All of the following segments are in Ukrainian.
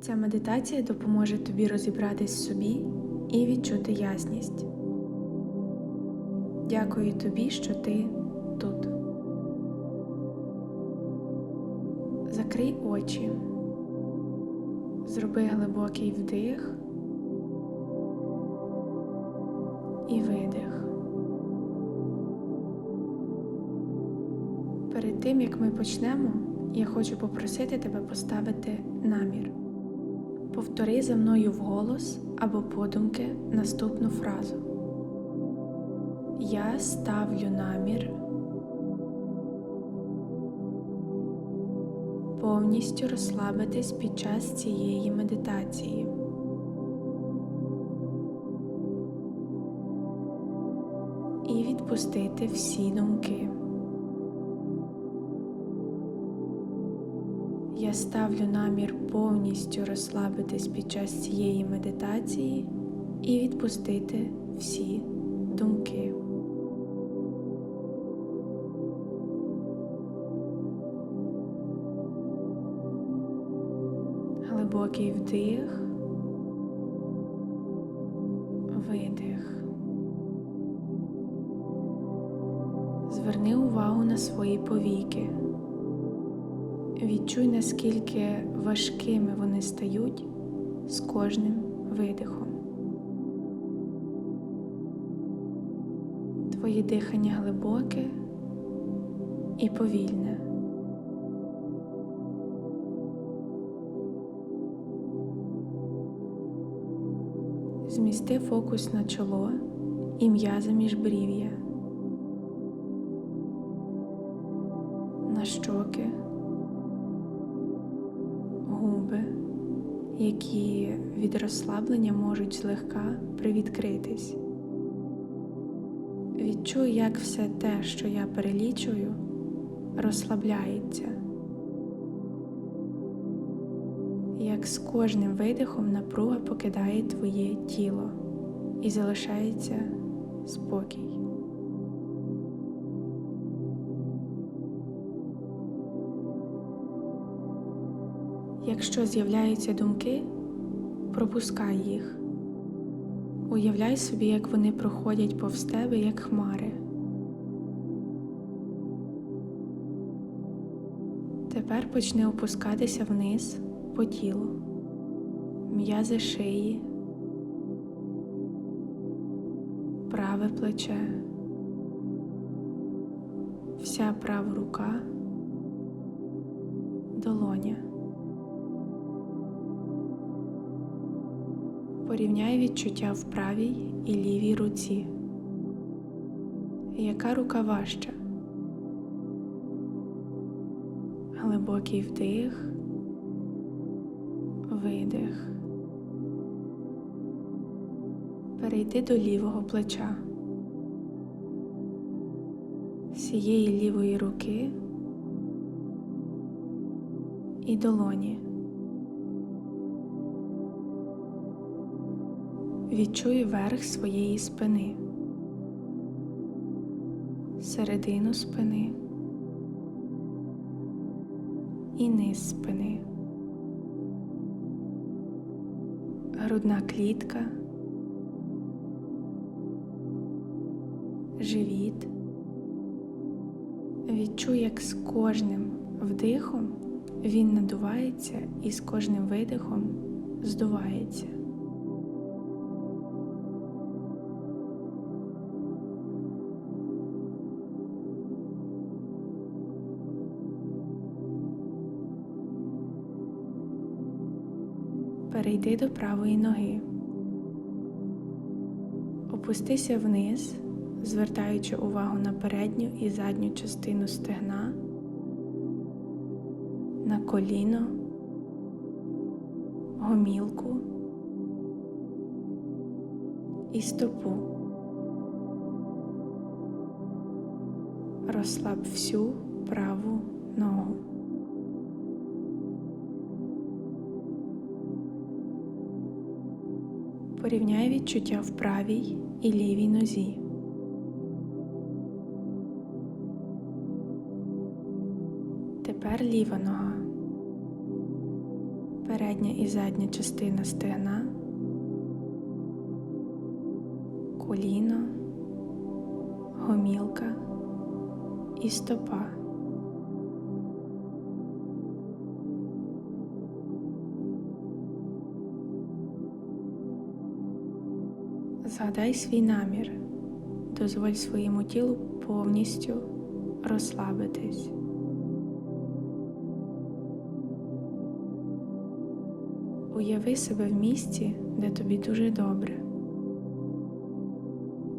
Ця медитація допоможе тобі розібратись в собі і відчути ясність. Дякую тобі, що ти тут. Закрий очі, зроби глибокий вдих і видих. Перед тим як ми почнемо, я хочу попросити тебе поставити намір. Повтори за мною вголос або подумки наступну фразу. Я ставлю намір повністю розслабитись під час цієї медитації. І відпустити всі думки. Я ставлю намір повністю розслабитись під час цієї медитації і відпустити всі думки. Глибокий вдих, видих. Зверни увагу на свої повіки. Відчуй, наскільки важкими вони стають з кожним видихом. Твоє дихання глибоке і повільне. Змісти фокус на чоло і м'язи міжбрів'я, на від розслаблення можуть злегка привідкритись. Відчуй, як все те, що я перелічую, розслабляється, як з кожним видихом напруга покидає твоє тіло і залишається спокій. Якщо з'являються думки, пропускай їх. Уявляй собі, як вони проходять повз тебе, як хмари. Тепер почни опускатися вниз по тілу, м'язи шиї, праве плече, вся права рука, долоня. Порівняй відчуття в правій і лівій руці. Яка рука важча? Глибокий вдих, видих. Перейди до лівого плеча. З цієї лівої руки і долоні. Відчуй верх своєї спини, середину спини і низ спини, грудна клітка, живіт. Відчуй, як з кожним вдихом він надувається і з кожним видихом здувається. Перейди до правої ноги. Опустися вниз, звертаючи увагу на передню і задню частину стегна, на коліно, гомілку і стопу. Розслаб всю праву ногу. Порівняй відчуття в правій і лівій нозі. Тепер ліва нога. передня і задня частина стегна, коліно, гомілка і стопа. Згадай свій намір, дозволь своєму тілу повністю розслабитись. Уяви себе в місці, де тобі дуже добре.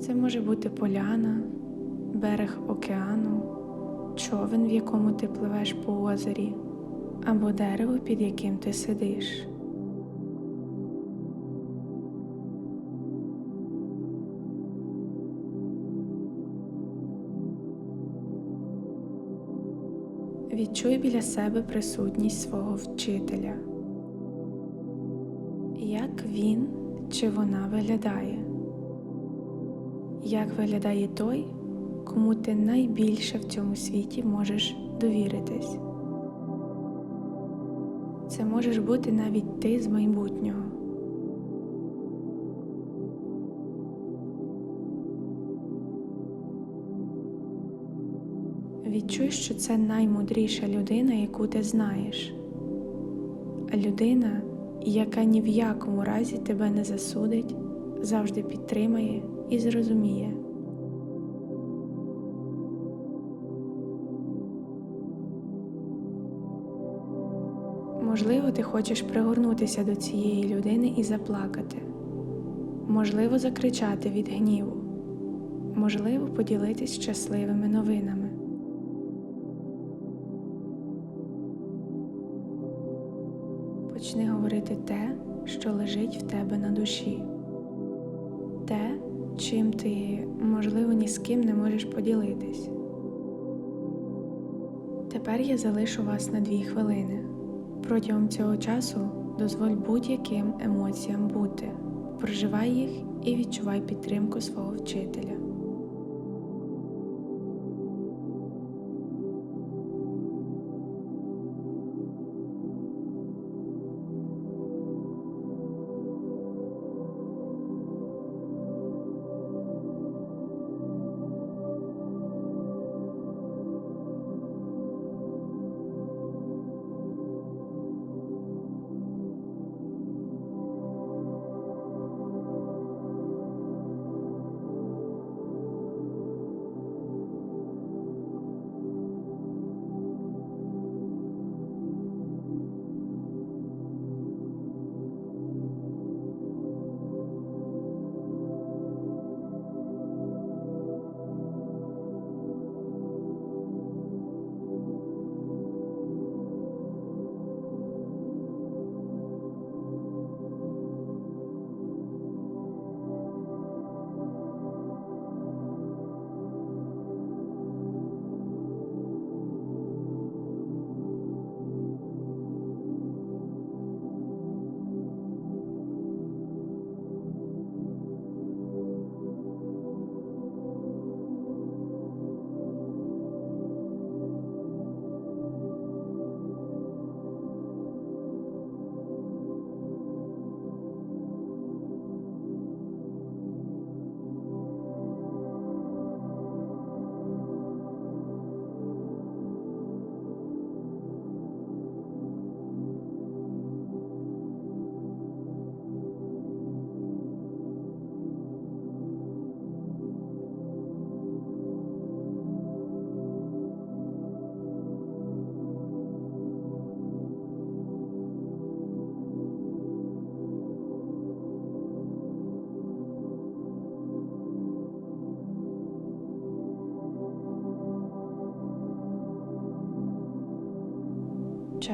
Це може бути поляна, берег океану, човен, в якому ти пливеш по озері, або дерево, під яким ти сидиш. Відчуй біля себе присутність свого вчителя. Як він чи вона виглядає? Як виглядає той, кому ти найбільше в цьому світі можеш довіритись? Це можеш бути навіть ти з майбутнього. Відчуй, що це наймудріша людина, яку ти знаєш, людина, яка ні в якому разі тебе не засудить, завжди підтримає і зрозуміє. Можливо, ти хочеш пригорнутися до цієї людини і заплакати, можливо, закричати від гніву, можливо, поділитись щасливими новинами. Що лежить в тебе на душі, те, чим ти, можливо, ні з ким не можеш поділитись. Тепер я залишу вас на дві хвилини. Протягом цього часу дозволь будь-яким емоціям бути, проживай їх і відчувай підтримку свого вчителя.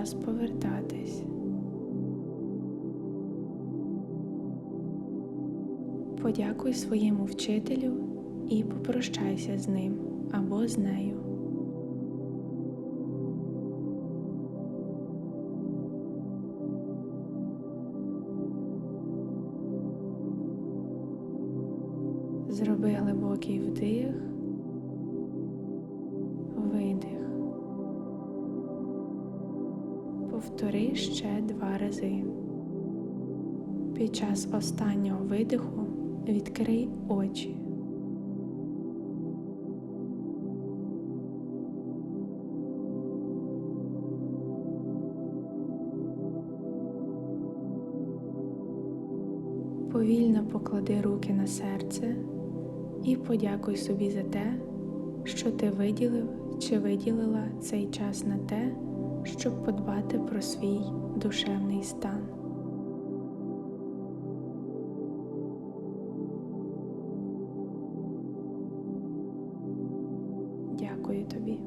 Час повертатись. Подякуй своєму вчителю і попрощайся з ним або з нею. Повтори ще два рази. Під час останнього видиху відкрий очі. Повільно поклади руки на серце і подякуй собі за те, що ти виділив чи виділила цей час на те, щоб подбати про свій душевний стан. Дякую тобі.